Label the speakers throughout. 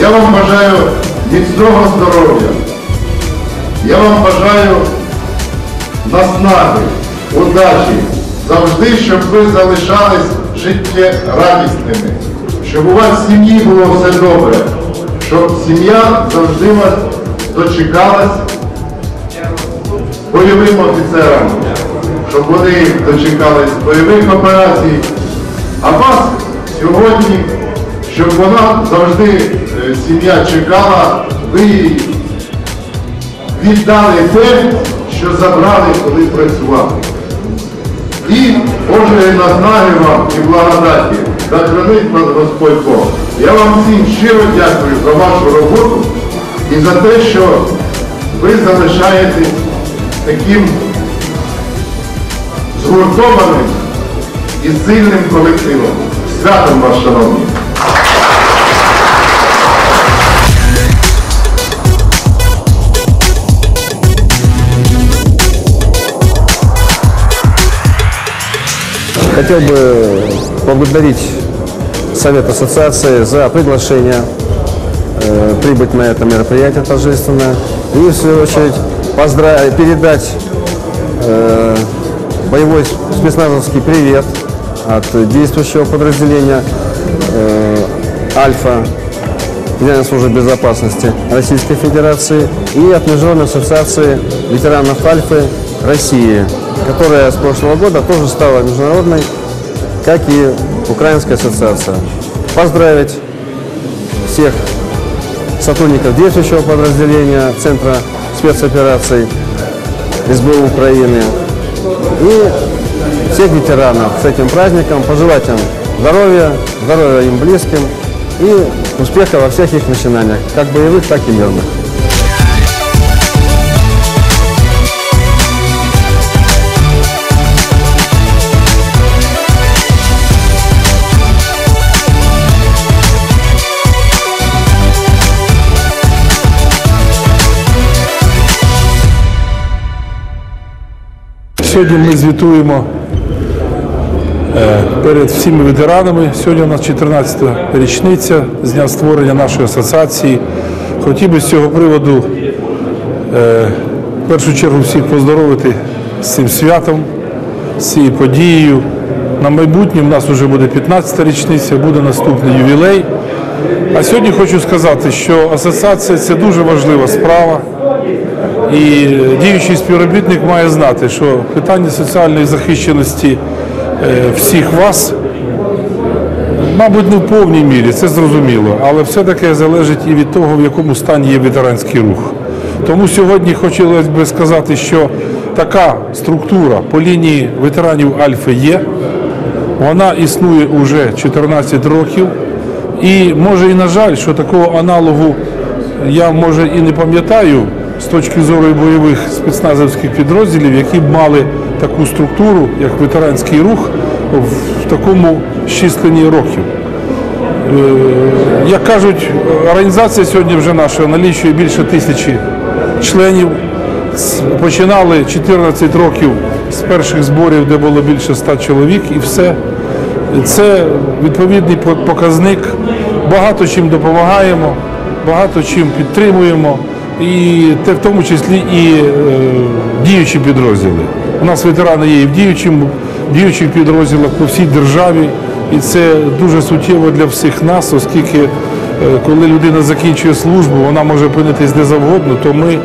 Speaker 1: Я вам бажаю міцного здоров'я. Я вам бажаю наснаги, удачі, завжди, щоб ви залишались життєрадісними, щоб у вас в сім'ї було все добре, щоб сім'я завжди вас дочекалась бойовим офіцерам, щоб вони дочекались бойових операцій, а вас сьогодні, щоб вона завжди е, сім'я чекала, ви їй віддали те, що забрали, коли працювали. І Божої наснаги вам і благодаті, та вас Господь Бог. Я вам всім щиро дякую за вашу роботу і за те, що ви залишаєтесь таким згуртованим і сильним колективом. Святом вас, шановні!
Speaker 2: Хотел бы поблагодарить Совет Ассоциации за приглашение э, прибыть на это мероприятие торжественное. И в свою очередь поздравить, передать э, боевой спецназовский привет от действующего подразделения э, «Альфа» Федеральной службы безопасности Российской Федерации и от Международной ассоциации ветеранов Альфы России, которая с прошлого года тоже стала международной, как и Украинская ассоциация. Поздравить всех сотрудников действующего подразделения Центра спецопераций СБУ Украины и всех ветеранов с этим праздником, пожелать им здоровья, здоровья им близким и успеха во всех их начинаниях, как боевых, так и мирных.
Speaker 3: Сьогодні ми звітуємо е, перед всіма ветеранами. Сьогодні у нас 14-та річниця з дня створення нашої асоціації. Хотів би з цього приводу е, в першу чергу всіх поздоровити з цим святом, з цією подією. На майбутнє в нас вже буде 15-та річниця, буде наступний ювілей. А сьогодні хочу сказати, що асоціація це дуже важлива справа. І діючий співробітник має знати, що питання соціальної захищеності е, всіх вас, мабуть, не в повній мірі, це зрозуміло, але все-таки залежить і від того, в якому стані є ветеранський рух. Тому сьогодні хотілося б сказати, що така структура по лінії ветеранів Альфи є, вона існує уже 14 років. І може і на жаль, що такого аналогу я може і не пам'ятаю з точки зору бойових спецназовських підрозділів, які б мали таку структуру, як ветеранський рух, в такому щисленні років. Е, Як кажуть, організація сьогодні вже наша налічує більше тисячі членів. Починали 14 років з перших зборів, де було більше 100 чоловік, і все. Це відповідний показник. Багато чим допомагаємо, багато чим підтримуємо, і те в тому числі і е, діючі підрозділи. У нас ветерани є і в діючому, діючих підрозділах по всій державі, і це дуже суттєво для всіх нас, оскільки е, коли людина закінчує службу, вона може опинитись де завгодно, то ми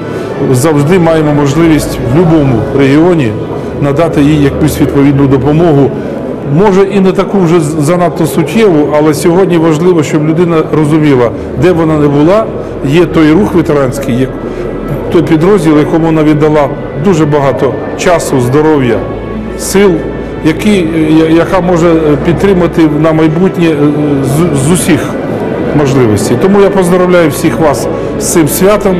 Speaker 3: завжди маємо можливість в будь-якому регіоні надати їй якусь відповідну допомогу. Може і не таку вже занадто суттєву, але сьогодні важливо, щоб людина розуміла, де вона не була, є той рух ветеранський, є той підрозділ, якому вона віддала дуже багато часу, здоров'я, сил, які, яка може е, підтримати на майбутнє е, з, з усіх можливостей. Тому я поздравляю всіх вас з цим святом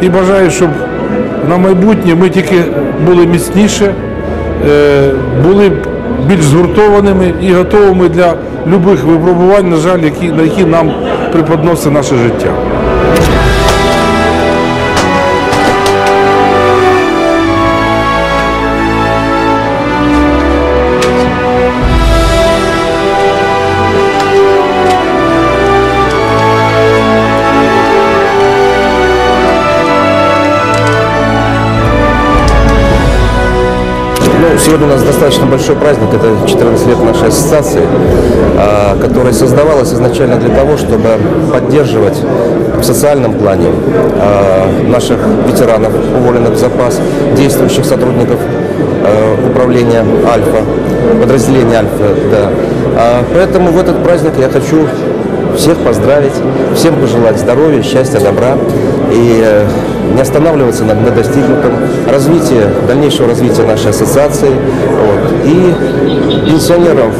Speaker 3: і бажаю, щоб на майбутнє ми тільки були міцніше, е, були більш згуртованими і готовими для любих випробувань, на жаль, які, на які нам преподносить наше життя.
Speaker 4: Сегодня у нас достаточно большой праздник, это 14 лет нашей ассоциации, а, которая создавалась изначально для того, чтобы поддерживать в социальном плане а, наших ветеранов, уволенных в запас, действующих сотрудников а, управления Альфа, подразделения Альфа, да. Поэтому в этот праздник я хочу всех поздравить, всем пожелать здоровья, счастья, добра и э, не останавливаться на, на достигнутом, развития, дальнейшего развития нашей ассоциации вот, и пенсионеров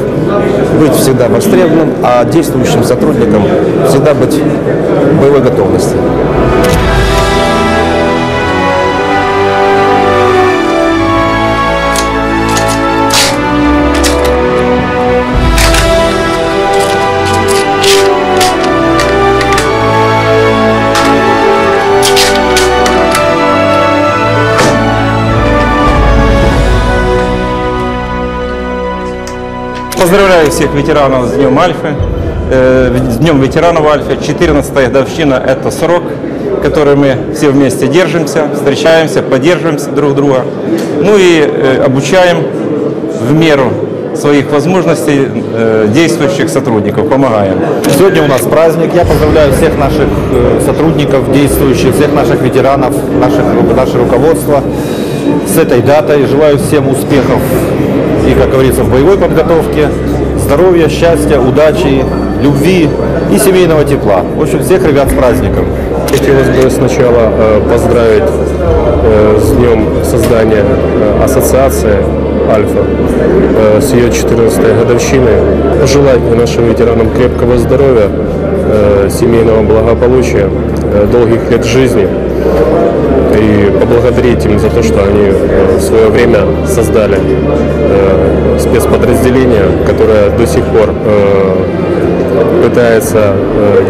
Speaker 4: быть всегда востребованным, а действующим сотрудникам всегда быть в боевой готовности.
Speaker 5: Поздравляю всех ветеранов с Днем Альфы, э, с Днем ветеранов Альфы. 14 годовщина – это срок, который мы все вместе держимся, встречаемся, поддерживаем друг друга. Ну и э, обучаем в меру своих возможностей э, действующих сотрудников, помогаем.
Speaker 6: Сегодня у нас праздник. Я поздравляю всех наших сотрудников, действующих, всех наших ветеранов, наших, наше руководство с этой датой. Желаю всем успехов и, как говорится, в боевой подготовке, здоровья, счастья, удачи, любви и семейного тепла. В общем, всех ребят с праздником.
Speaker 7: Хотелось бы сначала э, поздравить э, с днем создания э, ассоциации Альфа с ее 14 годовщиной. Пожелать нашим ветеранам крепкого здоровья, семейного благополучия, долгих лет жизни и поблагодарить им за то, что они э, в свое время создали э, спецподразделение, которое до сих пор э, пытается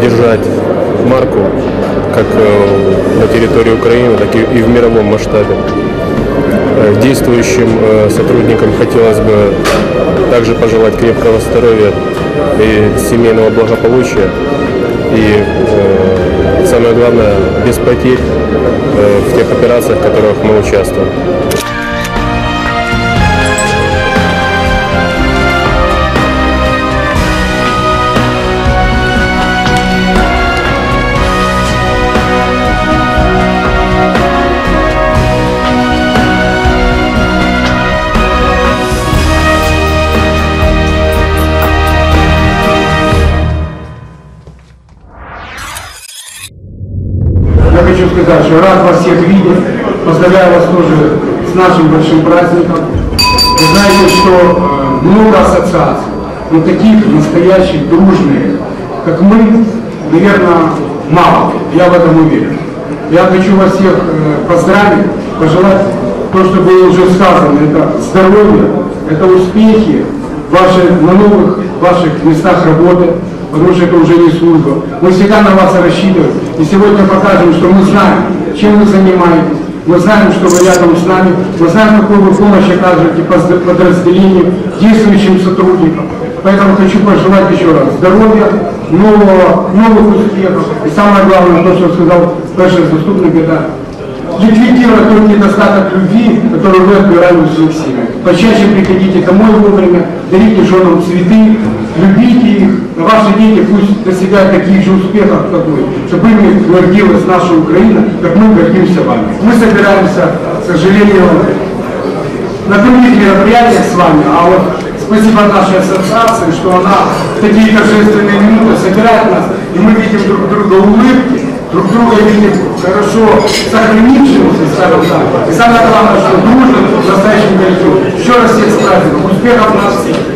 Speaker 7: держать марку как на территории Украины, так и, в мировом масштабе. Действующим сотрудникам хотелось бы также пожелать крепкого здоровья и семейного благополучия. И э, самое главное, без потерь э, в тех операциях, в которых мы участвуем.
Speaker 8: Что рад вас всех видеть. Поздравляю вас тоже с нашим большим праздником. Вы знаете, что э, много ассоциаций, но таких настоящих, дружных, как мы, наверное, мало. Я в этом уверен. Я хочу вас всех э, поздравить, пожелать то, что было уже сказано. Это здоровье, это успехи ваши, на новых ваших местах работы, потому что это уже не служба. Мы всегда на вас рассчитываем. И сегодня покажем, что мы знаем, чем вы занимаетесь. Мы знаем, что вы рядом с нами. Мы знаем, какую вы помощь оказываете позд- подразделению, действующим сотрудникам. Поэтому хочу пожелать еще раз здоровья, нового, новых успехов. И самое главное, то, что сказал старший заступник, это ликвидировать тот недостаток любви, который вы отбирали у своих семей. Почаще приходите домой вовремя, дарите женам цветы, любите их, ваши дети пусть достигают таких же успехов, как вы, чтобы ими гордилась наша Украина, как мы гордимся вами. Мы собираемся, к сожалению, на других мероприятиях с вами, а вот спасибо нашей ассоциации, что она в такие торжественные минуты собирает нас, и мы видим друг друга улыбки, друг друга видим хорошо сохранившимся, скажем так. И самое главное, что нужно в настоящем коллективе. Еще раз всех с праздником, успехов нас всех!